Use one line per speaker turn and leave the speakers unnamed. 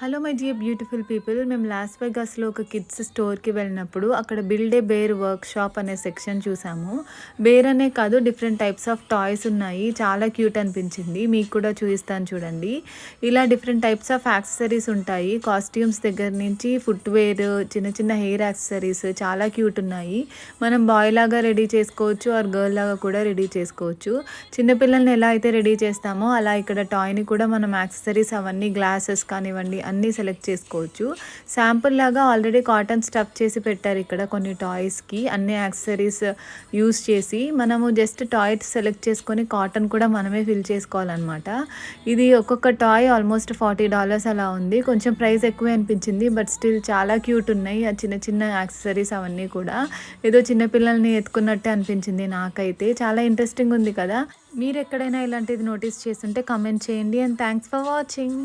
Hello my dear beautiful people మేము loss వెగాస్లో ఒక కిడ్స్ స్టోర్కి వెళ్ళినప్పుడు అక్కడ build a bear workshop అనే సెక్షన్ చూసాము. బేర్ అనే కాదు డిఫరెంట్ టైప్స్ ఆఫ్ టాయ్స్ ఉన్నాయి. చాలా క్యూట్ అనిపించింది. మీకు కూడా చూపిస్తాను చూడండి. ఇలా డిఫరెంట్ టైప్స్ ఆఫ్ యాక్సెసరీస్ ఉంటాయి. కాస్ట్యూమ్స్ దగ్గర నుంచి ఫుట్వేర్ చిన్న చిన్న హెయిర్ యాక్సెసరీస్ చాలా క్యూట్ ఉన్నాయి. మనం బాయ్ లాగా రెడీ చేసుకోవచ్చు ఆర్ గర్ల్ లాగా కూడా రెడీ చేసుకోవచ్చు. చిన్నపిల్లల్ని ఎలా అయితే రెడీ చేస్తామో అలా ఇక్కడ టాయ్ని కూడా మనం యాక్సెసరీస్ అవన్నీ గ్లాసెస్ కానివ్వండి అన్నీ సెలెక్ట్ చేసుకోవచ్చు. శాంపుల్ లాగా ఆల్రెడీ కాటన్ స్టఫ్ చేసి పెట్టారు ఇక్కడ కొన్ని టాయ్స్కి అన్ని యాక్సెసరీస్ uh, యూస్ చేసి మనము జస్ట్ టాయ్ సెలెక్ట్ చేసుకొని కాటన్ కూడా మనమే ఫిల్ చేసుకోవాలన్నమాట. ఇది ఒక్కొక్క టాయ్ ఆల్మోస్ట్ ఫార్టీ డాలర్స్ అలా ఉంది. కొంచెం ప్రైస్ ఎక్కువే అనిపించింది బట్ స్టిల్ చాలా క్యూట్ ఉన్నాయి. ఆ చిన్న చిన్న యాక్సెసరీస్ అవన్నీ కూడా. ఏదో చిన్నపిల్లల్ని ఎత్తుకున్నట్టే అనిపించింది నాకైతే. చాలా ఇంట్రెస్టింగ్ ఉంది కదా. మీరు ఎక్కడైనా ఇలాంటిది నోటీస్ చేస్తుంటే కమెంట్ చేయండి. And thanks for watching.